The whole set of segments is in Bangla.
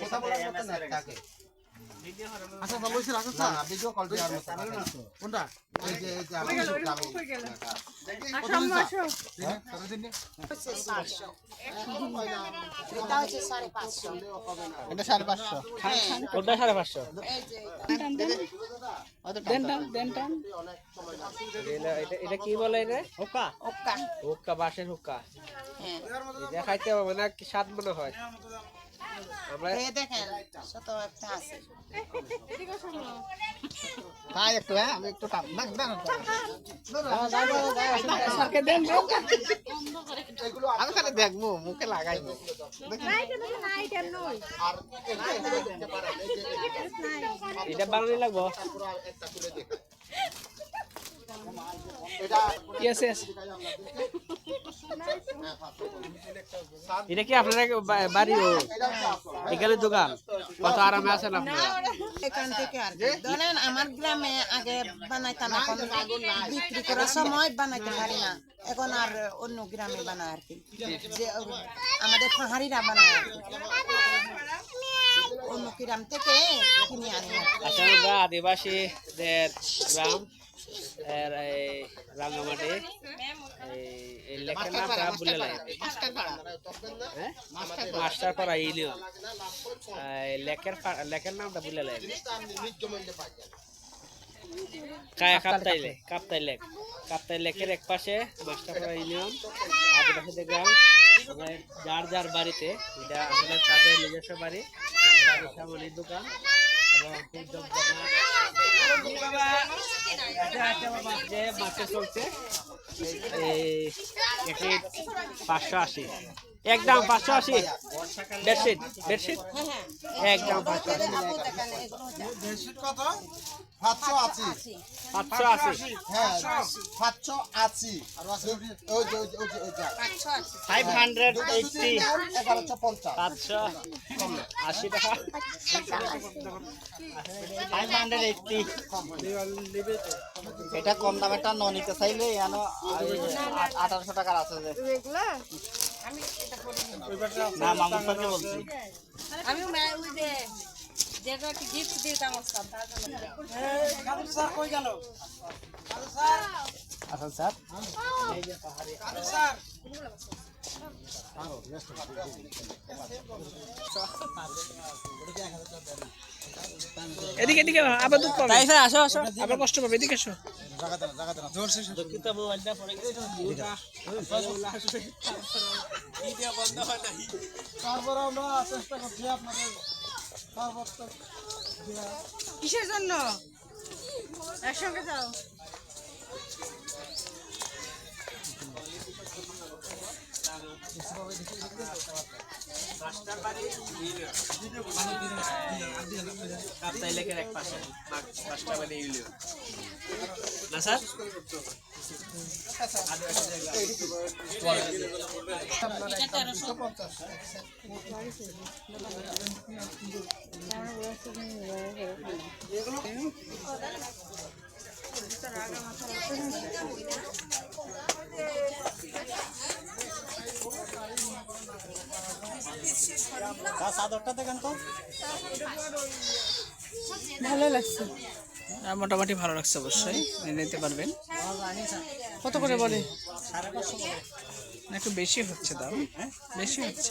কথা বলার মতো না থাকে আচ্ছা ভালো হয়েছে রাখো না না ভিডিও কল দেওয়ার মতো না। কোনটা? এই যে এই যে আমি গ্রামে কত দিন হ্যাঁ? এটা হচ্ছে সাড়ে পাঁচশো এটা সাড়ে পাঁচশো। ওটা সাড়ে পাঁচশো। এই যে এটা এটা- এটা কি বলে রে হুক্কা। ওকা হুক্কা বাঁশের হুক্কা। হ্যাঁ। এটা খাইতে হবে না কি স্বাদ মনে হয়? আমরা এই দেখেন শত একটা আছে। হ্যাঁ আমি একটু আমি খালি দেখব মুখে যে এটা বানানি লাগবো পুরো একটা তুলে দেখ এটা কি আপনারা বাড়ি এখানে দোকান? কত আরামে আছেন এখান থেকে আর ধরেন আমার গ্রামে আগে বানাইতাম এখন বিক্রি করার সময় বানাইতে পারি না। এখন আর অন্য গ্রামে বানায় আর কি। যে আমাদের পাহাড়িরা বানায় আর কি। অন্য গ্রাম থেকে কিনে আনি আমরা আদিবাসীদের গ্রাম রাঙ্গামাটি এই- এই লেখের নামটা বলে লাগে। মাস্টার পাড়া। ইউনিয়ন লেখের পা- লেখের নামটা বলে লাগে। কায়া কাপ্তাইলে কাপ্তাই লেক কাপ্তাই লেকের এক পাশে মাস্টারপাড়া ইউনিয়ন যার যার বাড়িতে এটা আসলে তাদের নিজস্ব বাড়ি সামনের দোকান এবং খুব জমজমাট। আচ্ছা, আচ্ছা বাবা, যে মাছে চলছে পাঁচশো আশি। একদম পাঁচশো আশি। Bedsheet bedsheet? একদম পাঁচশো আশি। বেডশিট কত? সাতশো আশি। পাঁচশো আশি। হ্যাঁ সাতশো আশি। ফাইভ হান্ড্রেড এইটটি এগারোশো পঞ্চাশ। পাঁচশো আশি টাকা। ফাইভ হান্ড্রেড এইটটি এটা কম দামেরটা ন নিতে চাইলে এনো আঠারোশো টাকার আছে যে। না মামুন বলছি। আমি ওই যে যেটা গিফট দিতাম তার জন্য। আসল স্যার। এদিকে এদিকে আবার দুধ পাবে। আসো আসো। আবার কষ্ট পাবে এদিকে আসো তারপরে আমরা চেষ্টা করছি আপনাদের সর্বোচ্চ কিসের জন্য? একসঙ্গে যাও। কাপ্তাই লেকের এক পাশে পাঁচটা বাড়ি ইউনিয়ন না স্যার? চাদরটা দেখেন তো। ভালো লাগছে। মোটামুটি ভালো লাগছে অবশ্যই নিতে পারবেন। কত করে বলে? না, একটু বেশি হচ্ছে দাম। বেশি হচ্ছে।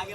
আগে